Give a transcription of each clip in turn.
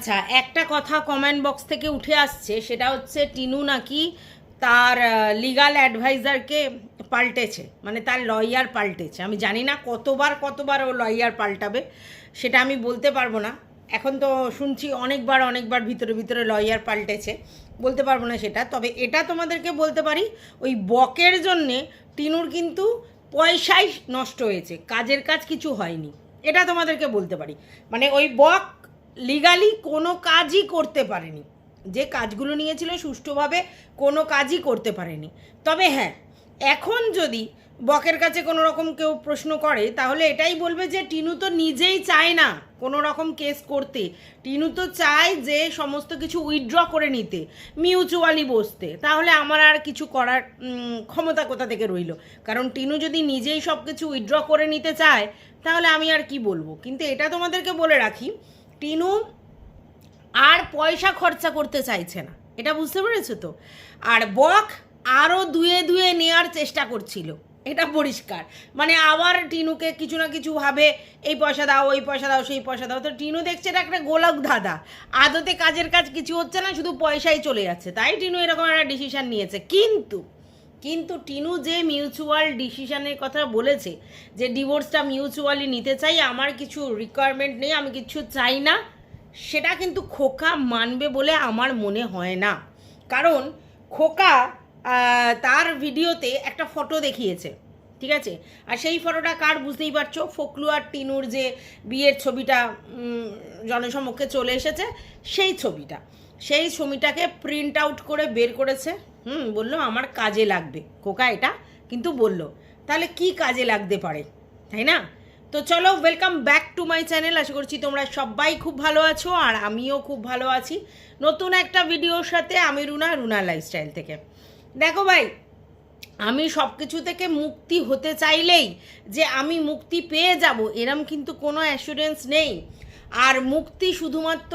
আচ্ছা একটা কথা কমেন্ট বক্স থেকে উঠে আসছে, সেটা হচ্ছে টিনু নাকি তার লিগাল অ্যাডভাইজারকে পাল্টেছে মানে তার লয়ার পাল্টেছে। আমি জানি না কতবার কতবার ও লয়ার পাল্টাবে, সেটা আমি বলতে পারব না। এখন তো শুনছি অনেকবার অনেকবার ভিতরে ভিতরে লয়ার পাল্টেছে, বলতে পারব না সেটা। তবে এটা তোমাদেরকে বলতে পারি, ওই বকের জন্যে টিনুর কিন্তু পয়সাই নষ্ট হয়েছে, কাজের কাজ কিছু হয়নি। এটা তোমাদেরকে বলতে পারি। মানে ওই বক লিগালি কোনো কাজই করতে পারেনি। যে কাজগুলো নিয়েছিল সুষ্ঠুভাবে কোনো কাজই করতে পারেনি। তবে হ্যাঁ এখন যদি বকের কাছে কোনো রকম কেউ প্রশ্ন করে, তাহলে এটাই বলবে যে টিনু তো নিজেই চায় না কোনো রকম কেস করতে। টিনু তো চায় যে সমস্ত কিছু উইথড্র করে নিতে মিউচুয়ালি বসতে। তাহলে আমার আর কিছু করার ক্ষমতা কোথা থেকে রইল? কারণ টিনু যদি নিজেই সব কিছু উইথড্র করে নিতে চায়, তাহলে আমি আর কি বলব? কিন্তু এটা তোমাদেরকে বলে রাখি টিনু আর পয়সা খরচা করতে চাইছে না। এটা বুঝতে পেরেছ তো? আর বক আরও দুয়ে দুয়ে নেওয়ার চেষ্টা করছিল। এটা পরিষ্কার। মানে আবার টিনুকে কিছু না কিছু ভাবে, এই পয়সা দাও, ওই পয়সা দাও, সেই পয়সা দাও। তো টিনু দেখছে এটা একটা গোলক ধাঁধা। আদতে কাজের কাজ কিছু হচ্ছে না, শুধু পয়সাই চলে যাচ্ছে। তাই টিনু এরকম একটা ডিসিশন নিয়েছে। কিন্তু কিন্তু টিনু যে মিউচুয়াল ডিসিশনের কথা বলেছে, যে ডিভোর্সটা মিউচুয়ালি নিতে চাই, আমার কিছু রিকোয়ারমেন্ট নেই, আমি কিছু চাই না, সেটা কিন্তু খোকা মানবে বলে আমার মনে হয় না। কারণ খোকা তার ভিডিওতে একটা ফটো দেখিয়েছে, ঠিক আছে? আর সেই ফটোটা কার বুঝতেই পারছ? ফকলু আর টিনুর যে বিয়ের ছবিটা জনসমক্ষে চলে এসেছে, সেই ছবিটা। সেই ছবিটাকে প্রিন্ট আউট করে বের করেছে হুম, বলল আমার কাজে লাগবে। খোকা এটা কিন্তু বলল। তাহলে কি কাজে লাগতে পারে? তাই না? তো চলো welcome back to my channel আশা করছি তোমরা সবাই খুব ভালো আছো আর আমিও খুব ভালো আছি নতুন একটা ভিডিওর সাথে আমি রুনা রুনা লাইফস্টাইল থেকে। দেখো ভাই, আমি সব কিছু থেকে মুক্তি হতে চাইলেই যে আমি মুক্তি পেয়ে যাব, এরম কিন্তু কোনো অ্যাসুরেন্স নেই। আর মুক্তি শুধুমাত্র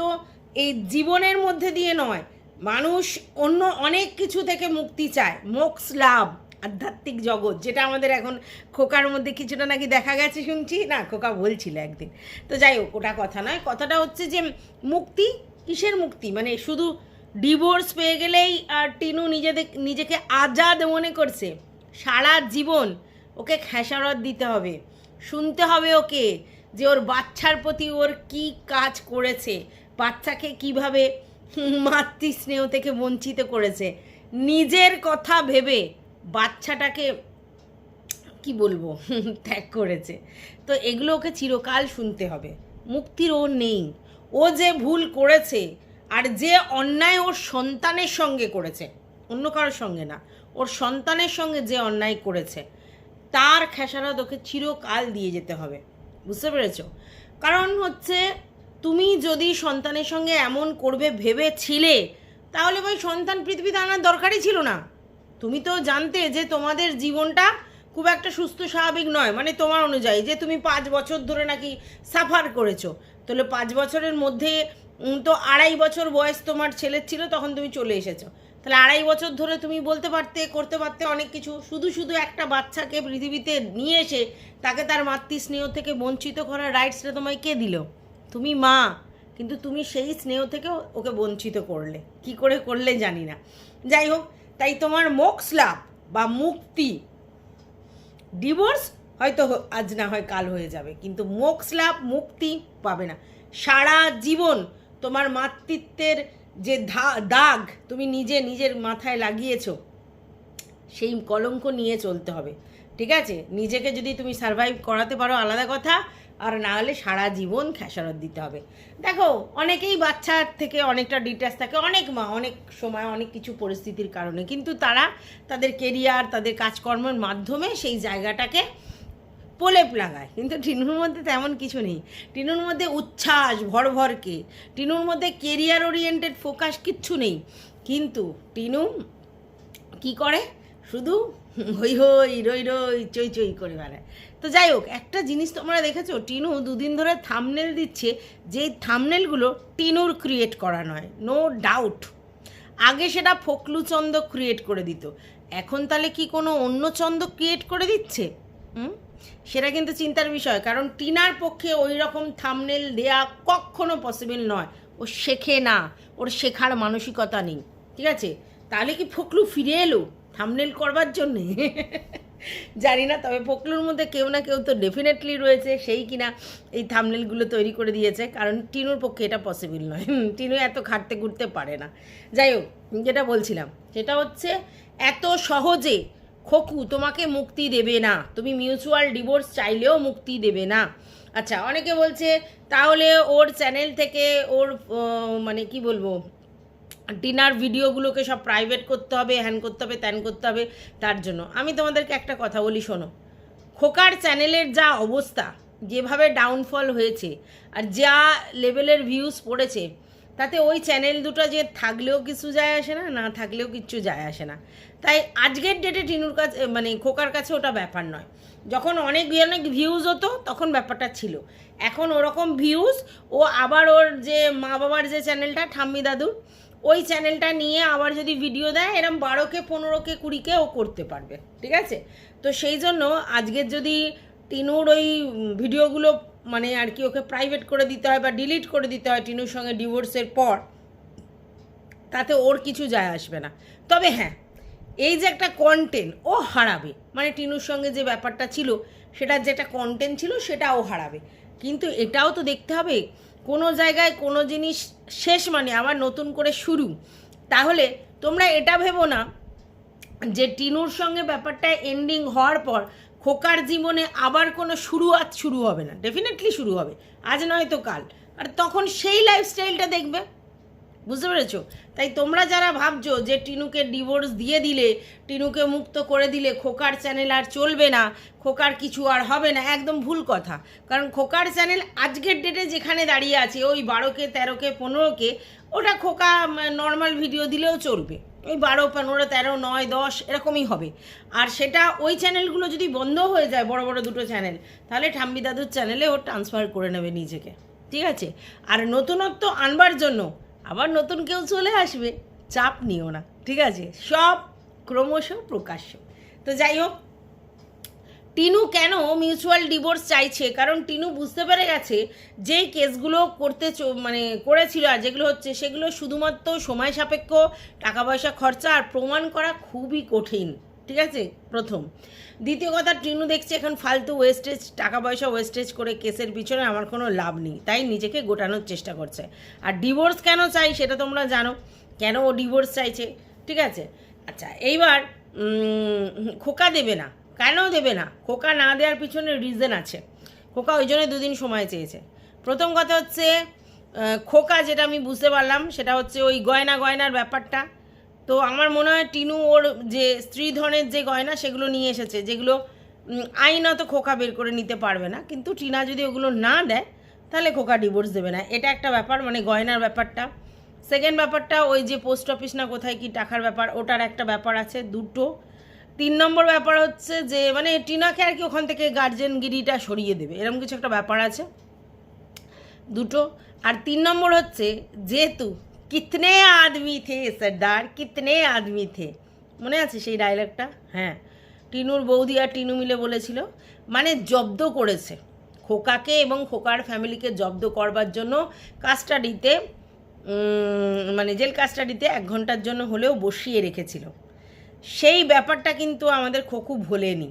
এই জীবনের মধ্যে দিয়ে নয় মানুষ অন্য অনেক কিছু থেকে মুক্তি চায়। মোক্স লাভ, আধ্যাত্মিক জগৎ, যেটা আমাদের এখন খোকার মধ্যে কিছুটা নাকি দেখা গেছে, শুনছি? না, খোকা বলছিল একদিন। তো যাই হোক, ওটা কথা নয়। কথাটা হচ্ছে যে, মুক্তি কিসের মুক্তি? মানে শুধু ডিভোর্স পেয়ে গেলেই আর টিনু নিজেদের, নিজেকে আজাদ মনে করছে। সারা জীবন ওকে খেসারত দিতে হবে। শুনতে হবে ওকে যে ওর বাচ্চার প্রতি ওর কি কাজ করেছে, বাচ্চাকে কীভাবে মাতৃস্নেহ থেকে বঞ্চিত করেছে। নিজের কথা ভেবে বাচ্চাটাকে কি বলব? ত্যাগ করেছে। তো এগুলো ওকে চিরকাল শুনতে হবে। মুক্তির ও নেই। ও যে ভুল করেছে আর যে অন্যায় ওর সন্তানের সঙ্গে করেছে, অন্য কারোর সঙ্গে না, ওর সন্তানের সঙ্গে যে অন্যায় করেছে, তার খেসারত ওকে চিরকাল দিয়ে যেতে হবে। বুঝতে পেরেছ? কারণ হচ্ছে তুমি যদি সন্তানের সঙ্গে এমন করবে, ভেবেছিলে, তাহলে ভাই সন্তান পৃথিবীতে আনার দরকারই ছিল না। তুমি তো জানতে যে তোমাদের জীবনটা খুব একটা সুস্থ, স্বাভাবিক নয় মানে তোমার অনুযায়ী, যে তুমি পাঁচ বছর ধরে নাকি সাফার করেছ। তাহলে পাঁচ বছরের মধ্যে তো আড়াই বছর বয়স তোমার ছেলের ছিল, তখন তুমি চলে এসেছ। তাহলে আড়াই বছর ধরে তুমি বলতে পারতে, করতে পারতে অনেক কিছু, শুধু শুধু একটা বাচ্চাকে পৃথিবীতে নিয়ে এসে তাকে তার মাতৃস্নেহ থেকে বঞ্চিত করার রাইটসটা তোমায় কে দিল? তুমি মা, কিন্তু তুমি সেই স্নেহ থেকে ওকে বঞ্চিত করলে। কি করে করলে জানি না। যাই হোক, তাই তোমার মোক্স লাভ বা মুক্তি, ডিভোর্স হয়তো আজ না হয় কাল হয়ে যাবে, কিন্তু মোক্স লাভ, মুক্তি পাবে না। সারা জীবন তোমার মাতৃত্বের যে দাগ তুমি নিজে নিজের মাথায় লাগিয়েছো, সেই কলঙ্ক নিয়ে চলতে হবে। ঠিক আছে? নিজেকে যদি তুমি সার্ভাইভ করাতে পারো, আলাদা কথা। আর না হলে সারা জীবন খেসারত দিতে হবে। দেখো, অনেকেই বাচ্চার থেকে অনেকটা ডিটেলস থাকে, অনেক মা, অনেক সময় অনেক কিছু পরিস্থিতির কারণে। কিন্তু তারা তাদের কেরিয়ার তাদের কাজকর্মের মাধ্যমে সেই জায়গাটাকে প্রলেপ লাগায়। কিন্তু টিনুর মধ্যে তেমন কিছু নেই। টিনুর মধ্যে উচ্ছ্বাস ভরভরকে টিনুর মধ্যে কেরিয়ার ওরিয়েন্টেড ফোকাস কিচ্ছু নেই। কিন্তু টিনু কি করে? শুধু হই হই, রই রই, চই চই করে বেড়ায়। তো যাই হোক, একটা জিনিস তোমরা দেখেছ, টিনু দুদিন ধরে থামনেল দিচ্ছে, যে থামনেলগুলো টিনুর ক্রিয়েট করা নয় নো ডাউট আগে সেটা ফকলুচন্দ ক্রিয়েট করে দিত। এখন তাহলে কি কোনো অন্য চন্দ ক্রিয়েট করে দিচ্ছে? হুম? সেটা কিন্তু চিন্তার বিষয়, কারণ টিনার পক্ষে ওই রকম থামনেল দেয়া কখনো পসিবল নয়। ও শেখে না, ওর শেখার মানসিকতা নেই, ঠিক আছে? তাহলে কি ফকলু ফিরে এলো? থামনেল করবার জন্যে? জানি না, তবে ফকলুর মধ্যে কেউ না কেউ তো ডেফিনেটলি রয়েছে, সেই কিনা এই থামনেলগুলো তৈরি করে দিয়েছে, কারণ টিনুর পক্ষে এটা পসিবল নয়। টিনু এত খাটতে ঘুরতে পারে না। যাই হোক, যেটা বলছিলাম, সেটা হচ্ছে এত সহজে খোকু তোমাকে মুক্তি দেবে না। তুমি মিউচুয়াল ডিভোর্স চাইলেও মুক্তি দেবে না। আচ্ছা অনেকে বলছে, তাহলে ওর চ্যানেল থেকে ওর মানে কি বলব ডিনার ভিডিওগুলোকে সব প্রাইভেট করতে হবে হ্যান করতে হবে, ত্যান করতে হবে, তার জন্য। আমি তোমাদেরকে একটা কথা বলি, শোনো। খোকার চ্যানেলের যা অবস্থা, যেভাবে ডাউনফল হয়েছে, আর যা লেভেলের ভিউজ পড়েছে, তাতে ওই চ্যানেল দুটো যে থাকলেও কিছু যায় আসে না না থাকলেও কিচ্ছু যায় আসে না। তাই আজকের ডেটে টিনুর কাছে মানে খোকার কাছে ওটা ব্যাপার নয়। যখন অনেক অনেক ভিউজ হতো, তখন ব্যাপারটা ছিল। এখন ওরকম ভিউজ ও আবার ওর যে মা বাবার যে চ্যানেলটা ঠাম্মি দাদুর ওই চ্যানেলটা নিয়ে আবার যদি ভিডিও দেয়, এরম বারোকে, পনেরোকে, কুড়িকে ও করতে পারবে, ঠিক আছে? তো সেই জন্য আজকের যদি টিনুর ওই ভিডিওগুলো মানে আর কি ওকে প্রাইভেট করে দিতে হয় বা ডিলিট করে দিতে হয় টিনুর সঙ্গে ডিভোর্সের পর, তাতে ওর কিছু যায় আসবে না। তবে হ্যাঁ এই যে একটা কন্টেন্ট ও হারাবে। মানে টিনুর সঙ্গে যে ব্যাপারটা ছিল, সেটার যেটা কন্টেন্ট ছিল, সেটা ও হারাবে। কিন্তু এটাও তো দেখতে হবে কোনো জায়গায় কোনো জিনিস শেষ মানে আবার নতুন করে শুরু। তাহলে তোমরা এটা ভেবো না যে টিনুর সঙ্গে ব্যাপারটা এন্ডিং হওয়ার পর খোকার জীবনে আবার কোনো শুরু আজ শুরু হবে না। ডেফিনেটলি শুরু হবে। আজ নয়তো কাল। আর তখন সেই লাইফস্টাইলটা দেখবে। বুঝতে পেরেছ? তাই তোমরা যারা ভাবছ যে টিনুকে ডিভোর্স দিয়ে দিলে, টিনুকে মুক্ত করে দিলে খোকার চ্যানেল আর চলবে না, খোকার কিছু আর হবে না, একদম ভুল কথা। কারণ খোকার চ্যানেল আজকের ডেটে যেখানে দাঁড়িয়ে আছে, ওই বারোকে, তেরোকে, পনেরোকে, ওটা খোকা নর্মাল ভিডিও দিলেও চলবে। ওই বারো, পনেরো, তেরো, নয়, দশ, এরকমই হবে। আর সেটা ওই চ্যানেলগুলো যদি বন্ধ হয়ে যায়, বড় বড় দুটো চ্যানেল তাহলে ঠাম্বি দাদুর চ্যানেলে ও ট্রান্সফার করে নেবে নিজেকে। ঠিক আছে? আর নতুনত্ব আনবার জন্য আবার নতুন কেউ চলে আসবে, চাপ নিও না, ঠিক আছে? সব ক্রমশ প্রকাশ্য। তো যাই হোক, টিনু কেন মিউচুয়াল ডিভোর্স চাইছে? কারণ টিনু বুঝতে পেরে গেছে যেই কেসগুলো করতে মানে করেছিল আর যেগুলো হচ্ছে সেগুলো শুধুমাত্র সময় সাপেক্ষ টাকা পয়সা খরচা আর প্রমাণ করা খুবই কঠিন। ঠিক আছে? প্রথম। দ্বিতীয় কথা, টিনু দেখছে এখন ফালতু ওয়েস্টেজ টাকা পয়সা ওয়েস্টেজ করে কেসের পিছনে আমার কোনো লাভ নেই, তাই নিজেকে গোটানোর চেষ্টা করছে। আর ডিভোর্স কেন চাই সেটা তোমরা জানো। কেন ও ডিভোর্স চাইছে? ঠিক আছে? আচ্ছা এইবার খোকা দেবে না। কেন দেবে না? খোকা না দেওয়ার পিছনে রিজন আছে। খোকা ওই জন্য দুদিন সময় চেয়েছে। প্রথম কথা হচ্ছে খোকা যেটা আমি বুঝতে পারলাম, সেটা হচ্ছে ওই গয়না গয়নার ব্যাপারটা। তো আমার মনে হয় টিনু ওর যে স্ত্রী ধনের যে গয়না সেগুলো নিয়ে এসেছে, যেগুলো আইনত খোকা বের করে নিতে পারবে না, কিন্তু টিনা যদি ওগুলো না দেয়, তাহলে খোকা ডিভোর্স দেবে না। এটা একটা ব্যাপার মানে গয়নার ব্যাপারটা। সেকেন্ড ব্যাপারটা, ওই যে পোস্ট অফিস না কোথায় কি টাকার ব্যাপার, ওটার একটা ব্যাপার আছে, দুটো। তিন নম্বর ব্যাপার হচ্ছে যে মানে টিনাকে আর কি ওখান থেকে গার্জেনগিরিটা সরিয়ে দেবে, এরকম কিছু একটা ব্যাপার আছে। দুটো। আর তিন নম্বর হচ্ছে, যেহেতু কিতনে আদমি the Sardar Kitne Aadmi the মনে আছে সেই ডায়লগটা হ্যাঁ। টিনুর বৌদি আর টিনু মিলে বলেছিল মানে জব্দ করেছে। খোকাকে এবং খোকার ফ্যামিলিকে জব্দ করবার জন্য কাস্টাডিতে মানে জেল কাস্টাডিতে এক ঘণ্টার জন্য হলেও বসিয়ে রেখেছিল। সেই ব্যাপারটা কিন্তু আমাদের খোকু ভোলেনি।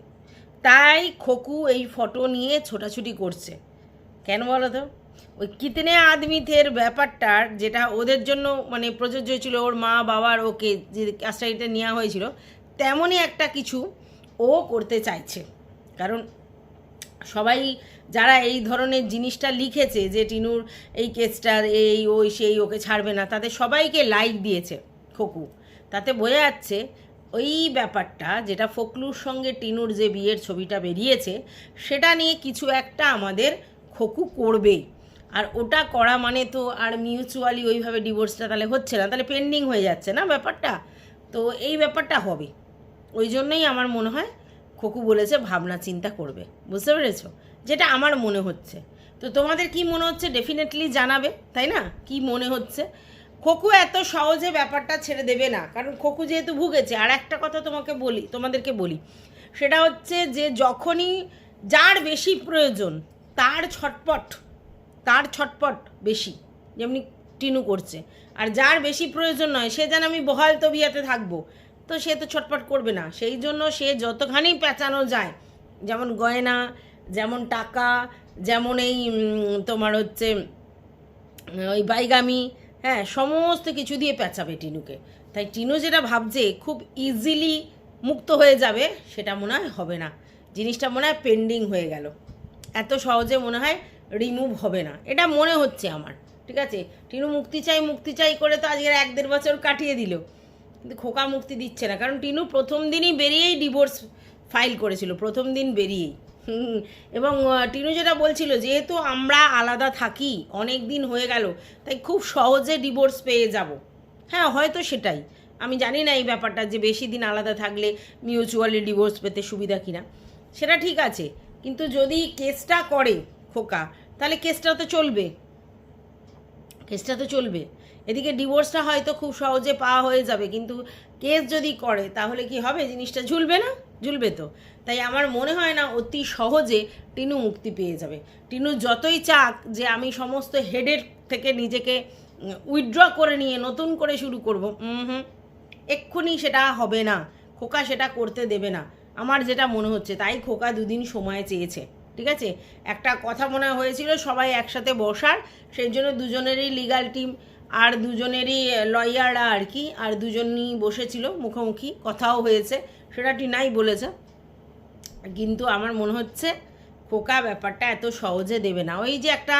তাই খোকু এই ফটো নিয়ে ছোটাছুটি করছে। কেন বলো তো? ওই কিতনে আদমিথের ব্যাপারটার যেটা ওদের জন্য মানে প্রযোজ্য ছিল ওর মা বাবার ওকে যে কাস্টাডিতে নেওয়া হয়েছিল, তেমনই একটা কিছু ও করতে চাইছে। কারণ সবাই যারা এই ধরনের জিনিসটা লিখেছে যে টিনুর এই কেসটার এই, ওই, সেই, ওকে ছাড়বে না তাদের সবাইকে লাইক দিয়েছে খোকু। তাতে বোঝা যাচ্ছে ওই ব্যাপারটা যেটা ফকলুর সঙ্গে টিনুর যে বিয়ের ছবিটা বেরিয়েছে, সেটা নিয়ে কিছু একটা আমাদের খোকু করবেই। আর ওটা করা মানে তো আর মিউচুয়ালি ওইভাবে ডিভোর্সটা তাহলে হচ্ছে না, তাহলে পেন্ডিং হয়ে যাচ্ছে না ব্যাপারটা? তো এই ব্যাপারটা হবে। ওই জন্যই আমার মনে হয় খোকু বলেছে ভাবনা চিন্তা করবে। বুঝতে পেরেছ? যেটা আমার মনে হচ্ছে। তো তোমাদের কি মনে হচ্ছে ডেফিনেটলি জানাবে, তাই না? কি মনে হচ্ছে? খোকু এত সহজে ব্যাপারটা ছেড়ে দেবে না, কারণ খোকু যেহেতু ভুগেছে, আর একটা কথা তোমাকে বলি, তোমাদেরকে বলি। সেটা হচ্ছে যে যখনই যার বেশি প্রয়োজন, তার ছটপট তার ছটপট বেশি, যেমনি টিনু করছে। আর যার বেশি প্রয়োজন নয়, সে যেন আমি বহাল তবিয়াতে থাকব, তো সে তো ছটপট করবে না। সেই জন্য সে যতখানি পেঁচানো যায়, যেমন গয়না, যেমন টাকা, যেমন এই তোমার হচ্ছে, ওই বাইগামি হ্যাঁ সমস্ত কিছু দিয়ে পেঁচাবে টিনুকে। তাই টিনু যেটা ভাবছে, খুব ইজিলি মুক্ত হয়ে যাবে, সেটা মনে হয় হবে না। জিনিসটা মনে হয় পেন্ডিং হয়ে গেল। এত সহজে মনে হয় রিমুভ হবে না। এটা মনে হচ্ছে আমার, ঠিক আছে? টিনু মুক্তি চাই মুক্তি চাই করে তো আজকের এক দেড় বছর কাটিয়ে দিল। কিন্তু খোকা মুক্তি দিচ্ছে না, কারণ টিনু প্রথম দিনই বেরিয়েই ডিভোর্স ফাইল করেছিল, প্রথম দিন বেরিয়েই। এবং টিনু যেটা বলছিল, যেহেতু আমরা আলাদা থাকি, অনেক দিন হয়ে গেল, তাই খুব সহজে ডিভোর্স পেয়ে যাব। হ্যাঁ হয়তো সেটাই। আমি জানি না এই ব্যাপারটা যে বেশি দিন আলাদা থাকলে মিউচুয়ালি ডিভোর্স পেতে সুবিধা কিনা। সেটা ঠিক আছে, কিন্তু যদি কেসটা করে খোকা। তাহলে কেসটা তো চলবে। কেসটা তো চলবে। এদিকে ডিভোর্সটা হয়তো খুব সহজে পাওয়া হয়ে যাবে, কিন্তু কেস যদি করে, তাহলে কি হবে? জিনিসটা ঝুলবে না? ঝুলবে তো। তাই আমার মনে হয় না অতি সহজে টিনু মুক্তি পেয়ে যাবে। টিনু যতই চাক যে আমি সমস্ত হেডের থেকে নিজেকে উইথড্র করে নিয়ে নতুন করে শুরু করব হুম, এক্ষুনি সেটা হবে না। খোকা সেটা করতে দেবে না। আমার যেটা মনে হচ্ছে, তাই খোকা দুদিন সময় চেয়েছে। ঠিক আছে? একটা কথা মনে হয়েছিল সবাই একসাথে বসার, সেই জন্য দুজনেরই লিগাল টিম আর দুজনেরই লয়াররা আর কি, আর দুজনই বসেছিল মুখোমুখি, কথাও হয়েছে, সেটা টিনাই বলেছে। কিন্তু আমার মনে হচ্ছে খোকা ব্যাপারটা এত সহজে দেবে না। ওই যে একটা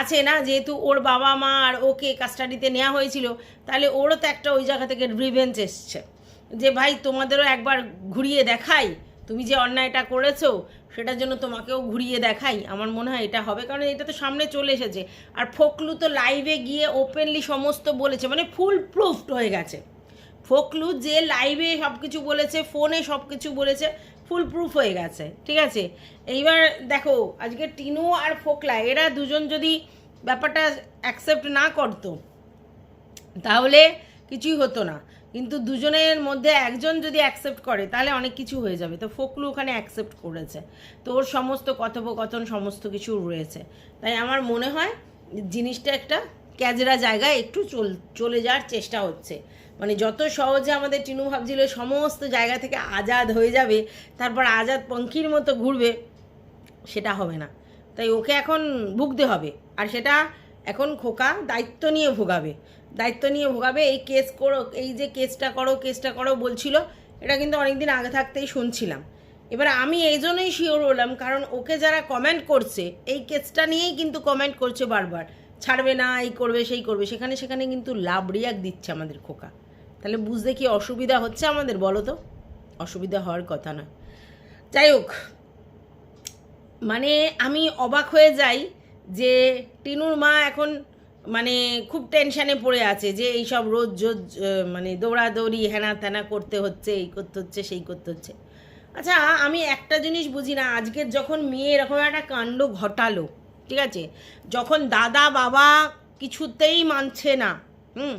আছে না, যেহেতু ওর বাবা মা আর ওকে কাস্টাডিতে নেওয়া হয়েছিল, তাহলে ওরও তো একটা ওই জায়গা থেকে রিভেঞ্চ এসছে। যে ভাই, তোমাদেরও একবার ঘুরিয়ে দেখাই তুমি যে অন্যায়টা করেছ, সেটার জন্য তোমাকেও ঘুরিয়ে দেখাই। আমার মনে হয় এটা হবে, কারণ এটা তো সামনে চলে এসেছে। আর ফোকলু তো লাইভে গিয়ে ওপেনলি সমস্ত বলেছে মানে ফুল প্রুফড হয়ে গেছে। ফোকলু যে লাইভে সব কিছু বলেছে ফোনে সব কিছু বলেছে ফুল প্রুফ হয়ে গেছে, ঠিক আছে? এইবার দেখো, আজকে টিনু আর ফোকলা, এরা দুজন যদি ব্যাপারটা অ্যাকসেপ্ট না করতো, তাহলে কিছুই হতো না। কিন্তু দুজনের মধ্যে একজন যদি অ্যাকসেপ্ট করে, তাহলে অনেক কিছু হয়ে যাবে। তো ফোকলু ওখানে অ্যাকসেপ্ট করেছে। তো ওর সমস্ত কথোপকথন, সমস্ত কিছু রয়েছে। তাই আমার মনে হয় জিনিসটা একটা ক্যাজরা জায়গায় একটু চল, চলে যাওয়ার চেষ্টা হচ্ছে। মানে যত সহজে আমাদের টিনু ভাবছিল সমস্ত জায়গা থেকে আজাদ হয়ে যাবে, তারপর আজাদ পঙ্কির মতো ঘুরবে, সেটা হবে না। তাই ওকে এখন ভুগতে হবে। আর সেটা এখন খোকা দায়িত্ব নিয়ে ভোগাবে। দায়িত্ব নিয়ে ভোগাবে, এই কেস করো, এই যে কেসটা করো কেসটা করো বলছিল, এটা কিন্তু অনেকদিন আগে থাকতেই শুনছিলাম। এবার আমি এই জন্যই শিওর হলাম, কারণ ওকে যারা কমেন্ট করছে, এই কেসটা নিয়েই কিন্তু কমেন্ট করছে বারবার। ছাড়বে না, এই করবে, সেই করবে, সেখানে সেখানে কিন্তু লাভ রিয়াক দিচ্ছে আমাদের খোকা। তাহলে বুঝতে কি অসুবিধা হচ্ছে আমাদের, বলো তো? অসুবিধা হওয়ার কথা নয়। যাই হোক মানে আমি অবাক হয়ে যাই যে টিনুর মা এখন মানে খুব টেনশানে পড়ে আছে যে এই সব রোজ রোজ মানে দৌড়াদৌড়ি, হেনা তেনা করতে হচ্ছে, এই করতে হচ্ছে, সেই করতে হচ্ছে। আচ্ছা আমি একটা জিনিস বুঝি না, আজকের যখন মেয়ে এরকম একটা কাণ্ড ঘটালো, ঠিক আছে? যখন দাদা, বাবা কিছুতেই মানছে না, হুম?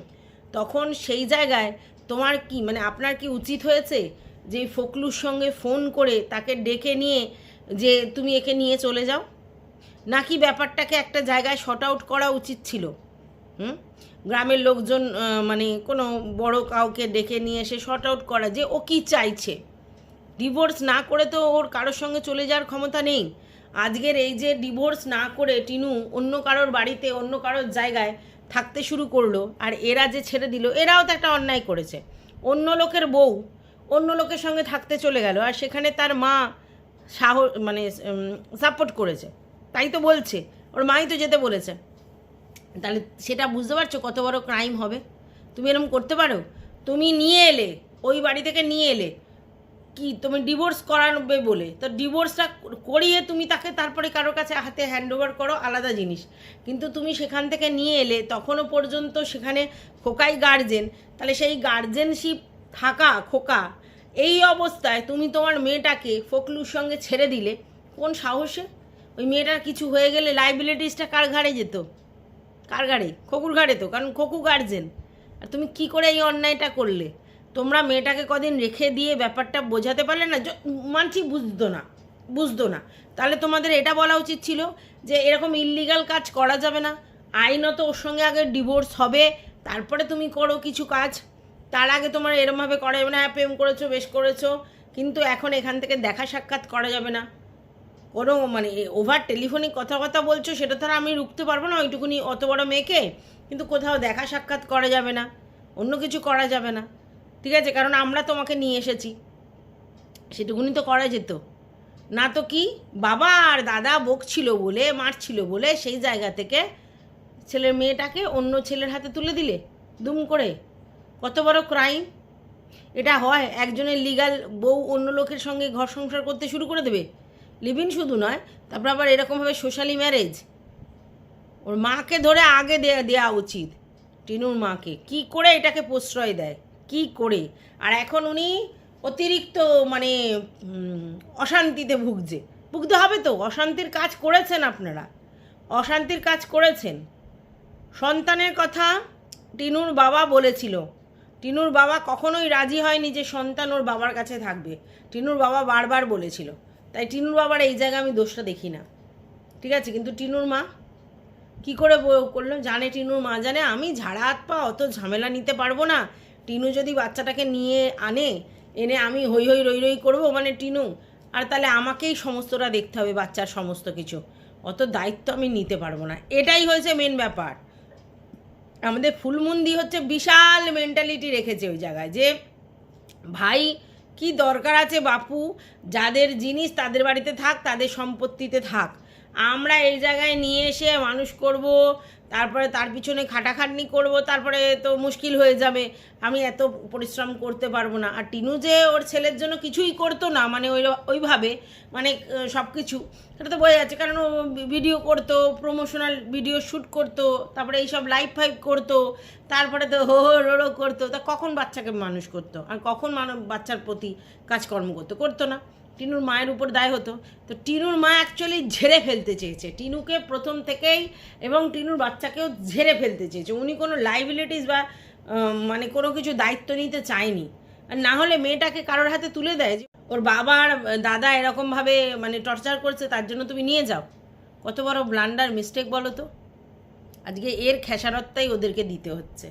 তখন সেই জায়গায় তোমার কি মানে আপনার কি উচিত হয়েছে যে ফকলুর সঙ্গে ফোন করে তাকে ডেকে নিয়ে যে তুমি একে নিয়ে চলে যাও? নাকি ব্যাপারটাকে একটা জায়গায় শর্ট আউট করা উচিত ছিল? হুম? গ্রামের লোকজন মানে কোনো বড় কাউকে ডেকে নিয়ে এসে শর্ট আউট করা যে ও কি চাইছে? ডিভোর্স না করে তো ওর কারোর সঙ্গে চলে যাওয়ার ক্ষমতা নেই। আজকের এই যে ডিভোর্স না করে টিনু অন্য কারোর বাড়িতে, অন্য কারোর জায়গায় থাকতে শুরু করল আর এরা যে ছেড়ে দিল, এরাও তো একটা অন্যায় করেছে। অন্য লোকের বউ অন্য লোকের সঙ্গে থাকতে চলে গেল আর সেখানে তার মা সাহস মানে সাপোর্ট করেছে। তাই তো বলছে। ওর মাই তো যেতে বলেছে। তাহলে সেটা বুঝতে পারছ কত বড় ক্রাইম হবে? তুমি এরকম করতে পারো? তুমি নিয়ে এলে, ওই বাড়ি থেকে নিয়ে এলে, কি তুমি ডিভোর্স করাবে বলে? তো ডিভোর্সটা করিয়ে তুমি তাকে তারপরে কারোর কাছে হাতে হ্যান্ড ওভার করো, আলাদা জিনিস। কিন্তু তুমি সেখান থেকে নিয়ে এলে, তখনও পর্যন্ত সেখানে খোকাই গার্জেন তাহলে সেই গার্জেনশিপ থাকা, খোকা, এই অবস্থায় তুমি তোমার মেয়েটাকে ফকলুর সঙ্গে ছেড়ে দিলে, কোন সাহসে? ওই মেয়েটার কিছু হয়ে গেলে লাইবিলিটিসটা কার ঘাড়ে যেত? কার ঘাড়ে? খকুর ঘাড়ে তো, কারণ খকু গার্জেন আর তুমি কি করে এই অন্যায়টা করলে? তোমরা মেয়েটাকে কদিন রেখে দিয়ে ব্যাপারটা বোঝাতে পারলে না? মানছি বুঝতো না বুঝতো না। তাহলে তোমাদের এটা বলা উচিত ছিল যে এরকম ইল্লিগাল কাজ করা যাবে না। আইনত ওর সঙ্গে আগে ডিভোর্স হবে, তারপরে তুমি করো কিছু কাজ। তার আগে তোমার এরমভাবে করা যাবে না হ্যাঁ প্রেম করেছ, বেশ করেছ, কিন্তু এখন এখান থেকে দেখা সাক্ষাৎ করা যাবে না। কোনো মানে ওভার টেলিফোনিক কথা কথা বলছো, সেটা তো আর আমি রুখতে পারব না, ওইটুকুনি অত বড় মেয়েকে। কিন্তু কোথাও দেখা সাক্ষাৎ করা যাবে না, অন্য কিছু করা যাবে না। ঠিক আছে, কারণ আমরা তোমাকে নিয়ে এসেছি। সেটুকুনি তো করা যেত। না তো কি, বাবা আর দাদা বকছিল বলে, মারছিল বলে সেই জায়গা থেকে ছেলের মেয়েটাকে অন্য ছেলের হাতে তুলে দিলে, দুম করে। কত বড় ক্রাইম এটা হয়, একজনের লিগাল বউ অন্য লোকের সঙ্গে ঘর সংসার করতে শুরু করে দেবে। লিভিন শুধু নয়, তারপর আবার এরকমভাবে সোশ্যালি ম্যারেজ। ওর মাকে ধরে আগে দেয়া দেওয়া উচিত, টিনুর মাকে। কি করে এটাকে প্রশ্রয় দেয়? কি করে? আর এখন উনি অতিরিক্ত মানে অশান্তিতে ভুগছে। ভুগতে হবে তো, অশান্তির কাজ করেছেন আপনারা। অশান্তির কাজ করেছেন। সন্তানের কথা টিনুর বাবা বলেছিল। টিনুর বাবা কখনোই রাজি হয়নি যে সন্তান ওর বাবার কাছে থাকবে। টিনুর বাবা বারবার বলেছিল। তাই টিনুর বাবার এই জায়গায় আমি দোষটা দেখি না। ঠিক আছে? কিন্তু টিনুর মা কি করে করল? জানে, টিনুর মা জানে। আমি ঝাড়া হাত পা অত ঝামেলা নিতে পারব না। টিনু যদি বাচ্চাটাকে নিয়ে আনে, এনে আমি হই হই রই রই করব মানে টিনু, আর তাহলে আমাকেই সমস্তটা দেখতে হবে বাচ্চার সমস্ত কিছু। অত দায়িত্ব আমি নিতে পারব না। এটাই হয়েছে মেন ব্যাপার। আমাদের ফুলমন্দি হচ্ছে বিশাল মেন্টালিটি রেখেছে ওই জায়গায় যে, ভাই কি দরকার আছে বাপু? যাদের জিনিস তাদের বাড়িতে থাক তাদের সম্পত্তিতে থাক। আমরা এই জায়গায় নিয়ে এসে মানুষ করব, তারপরে তার পিছনে খাটাখাটনি করব, তারপরে তো মুশকিল হয়ে যাবে। আমি এত পরিশ্রম করতে পারব না। আর টিনু যে ওর ছেলের জন্য কিছুই করতো না মানে ওই ওইভাবে মানে সব কিছু সেটা তো বোঝা যাচ্ছে। কারণ ও ভিডিও করতো প্রমোশনাল ভিডিও শ্যুট করতো, তারপরে এইসব লাইভ ফাইভ করতো, তারপরে তো হো হো রো করতো। তা কখন বাচ্চাকে মানুষ করতো? আর কখন মানব, বাচ্চার প্রতি কাজকর্ম করতো? করতো না। টিনুর মায়ের উপর দায় হতো। তো টিনুর মা অ্যাকচুয়ালি ঝেড়ে ফেলতে চেয়েছে। টিনুকে প্রথম থেকেই এবং টিনুর বাচ্চাকেও ঝেড়ে ফেলতে চেয়েছে। উনি কোনো লাইবিলিটিস বা মানে কোনো কিছু দায়িত্ব নিতে চায়নি। আর না হলে মেয়েটাকে কারোর হাতে তুলে দেয় যে, ওর বাবা আর দাদা এরকমভাবে মানে টর্চার করছে, তার জন্য তুমি নিয়ে যাও। কত বড় ব্লান্ডার মিস্টেক বলো তো? আজকে এর খেসারতটাই ওদেরকে দিতে হচ্ছে।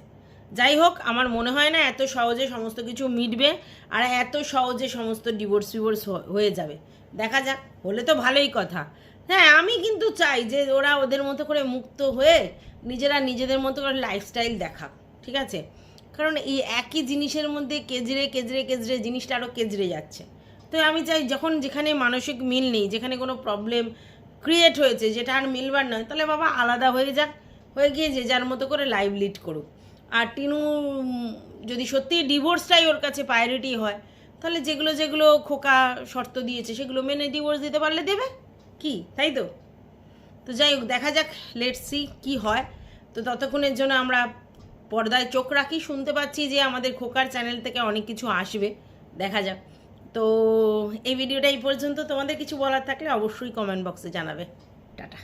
যাই হোক আমার মনে হয় না এত সহজে সমস্ত কিছু মিটবে আর এত সহজে সমস্ত ডিভোর্স ফিভোর্স হয়ে যাবে। দেখা যাক, হলে তো ভালোই কথা। হ্যাঁ আমি কিন্তু চাই যে ওরা ওদের মতো করে মুক্ত হয়ে নিজেরা নিজেদের মতো করে লাইফস্টাইল দেখাক, ঠিক আছে? কারণ এই একই জিনিসের মধ্যে কেজরে কেজরে কেজরে জিনিসটা আরও কেজরে যাচ্ছে। তো আমি চাই যখন যেখানে মানসিক মিল নেই, যেখানে কোনো প্রবলেম ক্রিয়েট হয়েছে, যেটা আর মিলবার নয়, তাহলে বাবা আলাদা হয়ে যাক, হয়ে গিয়ে যে যার মতো করে লাইভ লিড করুক। আর টিনু যদি সত্যি ডিভোর্সটাই ওর কাছে প্রায়োরিটি হয়, তাহলে যেগুলো যেগুলো খোকা শর্ত দিয়েছে, সেগুলো মেনে ডিভোর্স দিতে পারলে দেবে? কি? তাই তো? তো যাই হোক, দেখা যাক লেট সি কি হয়। তো ততক্ষণের জন্য আমরা পর্দায় চোখ রাখি, শুনতে পাচ্ছি যে আমাদের খোকার চ্যানেল থেকে অনেক কিছু আসবে। দেখা যাক। তো এই ভিডিওটা এই পর্যন্ত। তোমাদের কিছু বলার থাকলে অবশ্যই কমেন্ট বক্সে জানাবে। টাটা।